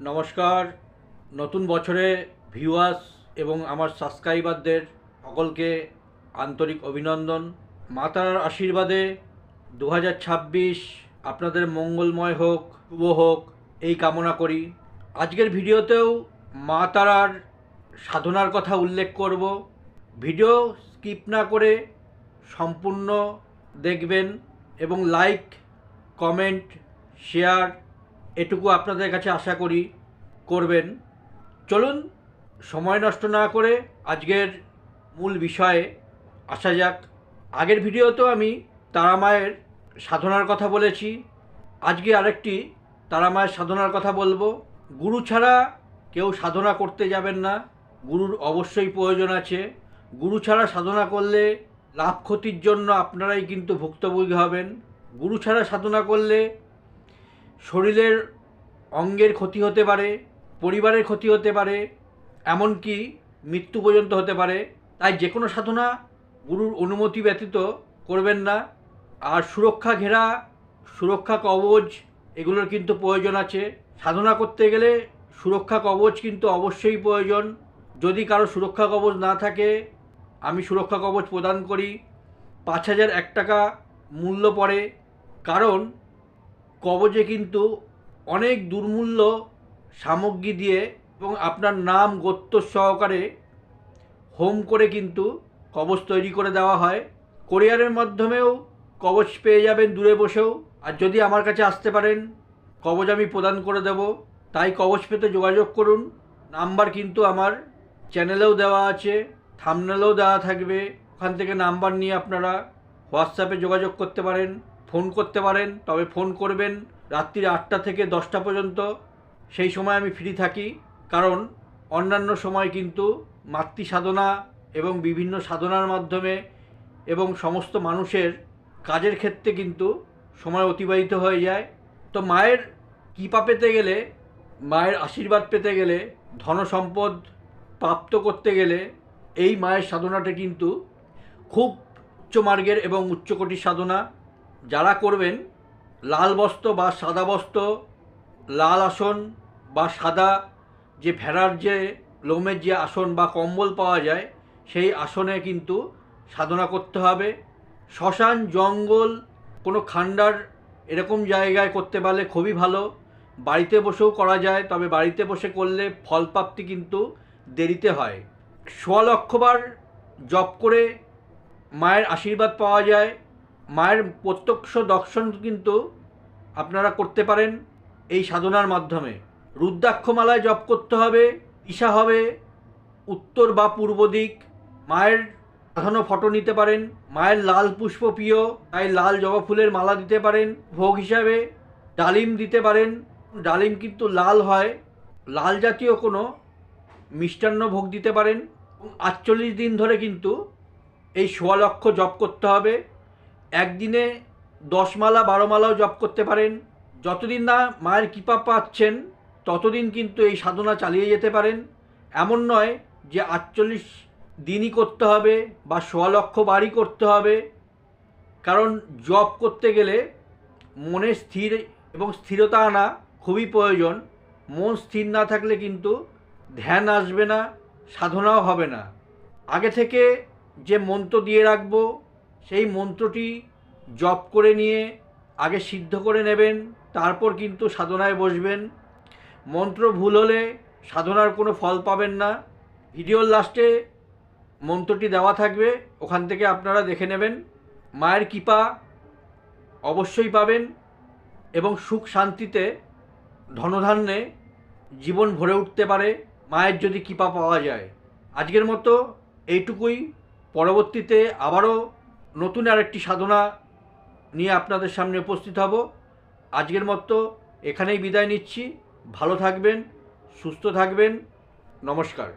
নমস্কার। নতুন বছরে ভিউয়ার্স এবং আমার সাবস্ক্রাইবারদের সকলকে আন্তরিক অভিনন্দন। মাতার আশীর্বাদে দু হাজার ছাব্বিশ আপনাদের মঙ্গলময় হোক, শুভ হোক, এই কামনা করি। আজকের ভিডিওতেও মা তারার সাধনার কথা উল্লেখ করব। ভিডিও স্কিপ না করে সম্পূর্ণ দেখবেন এবং লাইক, কমেন্ট, শেয়ার এটুকু আপনাদের কাছে আশা করি করবেন। চলুন, সময় নষ্ট না করে আজকের মূল বিষয়ে আসা যাক। আগের ভিডিওতেও আমি তারামায়ের সাধনার কথা বলেছি। আজকে আরেকটি তারামায়ের সাধনার কথা বলব। গুরু ছাড়া কেউ সাধনা করতে যাবেন না। গুরুর অবশ্যই প্রয়োজন আছে। গুরু ছাড়া সাধনা করলে লাভ ক্ষতির জন্য আপনারাই কিন্তু ভুক্তভোগী হবেন। গুরু ছাড়া সাধনা করলে শরীরের অঙ্গের ক্ষতি হতে পারে, পরিবারের ক্ষতি হতে পারে, এমনকি মৃত্যু পর্যন্ত হতে পারে। তাই যে কোনো সাধনা গুরুর অনুমতি ব্যতীত করবেন না। আর সুরক্ষা ঘেরা, সুরক্ষা কবচ, এগুলোর কিন্তু প্রয়োজন আছে। সাধনা করতে গেলে সুরক্ষা কবচ কিন্তু অবশ্যই প্রয়োজন। যদি কারও সুরক্ষা কবচ না থাকে, আমি সুরক্ষা কবচ প্রদান করি। পাঁচ হাজার এক টাকা মূল্য পড়ে। কারণ কবজে কিন্তু অনেক দুর্মূল্য সামগ্রী দিয়ে এবং আপনার নাম, গোত্র সহকারে হোম করে কিন্তু কবচ তৈরি করে দেওয়া হয়। কোরিয়ারের মাধ্যমেও কবচ পেয়ে যাবেন দূরে বসেও। আর যদি আমার কাছে আসতে পারেন কবচ আমি প্রদান করে দেব। তাই কবচ পেতে যোগাযোগ করুন। নাম্বার কিন্তু আমার চ্যানেলেও দেওয়া আছে, থামনেলেও দেওয়া থাকবে। ওখান থেকে নাম্বার নিয়ে আপনারা হোয়াটসঅ্যাপে যোগাযোগ করতে পারেন। ফোন করতে পারেন, তবে ফোন করবেন রাত্রির আটটা থেকে দশটা পর্যন্ত। সেই সময় আমি ফ্রি থাকি, কারণ অন্যান্য সময় কিন্তু মাতৃ সাধনা এবং বিভিন্ন সাধনার মাধ্যমে এবং সমস্ত মানুষের কাজের ক্ষেত্রে কিন্তু সময় অতিবাহিত হয়ে যায়। তো মায়ের কৃপা পেতে গেলে, মায়ের আশীর্বাদ পেতে গেলে, ধন সম্পদ প্রাপ্ত করতে গেলে এই মায়ের সাধনাটা কিন্তু খুব উচ্চমার্গের এবং উচ্চকোটির সাধনা। যারা করবেন, লাল বস্ত্র বা সাদা বস্ত্র, লাল আসন বা সাদা যে ভেড়ার যে লোমের যে আসন বা কম্বল পাওয়া যায়, সেই আসনে কিন্তু সাধনা করতে হবে। শ্মশান, জঙ্গল, কোনো খান্ডার এরকম জায়গায় করতে পারলে খুবই ভালো। বাড়িতে বসেও করা যায়, তবে বাড়িতে বসে করলে ফলপ্রাপ্তি কিন্তু দেরিতে হয়। সোয়া লক্ষবার জপ করে মায়ের আশীর্বাদ পাওয়া যায়। মায়ের প্রত্যক্ষ দর্শন কিন্তু আপনারা করতে পারেন এই সাধনার মাধ্যমে। রুদ্রাক্ষমালায় জপ করতে হবে, ঈশা হবে, উত্তর বা পূর্ব দিক, মায়ের সাধারণ ফটো নিতে পারেন, মায়ের লাল পুষ্প প্রিয় তাই লাল জবা ফুলের মালা দিতে পারেন, ভোগ হিসাবে ডালিম দিতে পারেন। ডালিম কিন্তু লাল হয়, লাল জাতীয় কোনো মিষ্টান্ন ভোগ দিতে পারেন। আটচল্লিশ দিন ধরে কিন্তু এই সোয়া লক্ষ জপ করতে হবে। একদিনে দশ মালা, বারো মালাও জপ করতে পারেন। যতদিন না মায়ের কৃপা পাচ্ছেন, ততদিন কিন্তু এই সাধনা চালিয়ে যেতে পারেন। এমন নয় যে আটচল্লিশ দিনই করতে হবে বা সোয়া লক্ষ বারই করতে হবে। কারণ জব করতে গেলে মনে স্থির এবং স্থিরতা আনা খুবই প্রয়োজন। মন স্থির না থাকলে কিন্তু ধ্যান আসবে না, সাধনাও হবে না। আগে থেকে যে মন্ত্র দিয়ে রাখব সেই মন্ত্রটি জপ করে নিয়ে আগে সিদ্ধ করে নেবেন, তারপর কিন্তু সাধনায় বসবেন। মন্ত্র ভুল হলে সাধনার কোনো ফল পাবেন না। ভিডিওর লাস্টে মন্ত্রটি দেওয়া থাকবে, ওখান থেকে আপনারা দেখে নেবেন। মায়ের কৃপা অবশ্যই পাবেন এবং সুখ শান্তিতে ধনধান্যে জীবন ভরে উঠতে পারে, মায়ের যদি কৃপা পাওয়া যায়। আজকের মতো এইটুকুই। পরবর্তীতে আবারও নতুন আরেকটি সাধনা নিয়ে আপনাদের সামনে উপস্থিত হব। আজকের মতো এখানেই বিদায় নিচ্ছি। ভালো থাকবেন, সুস্থ থাকবেন। নমস্কার।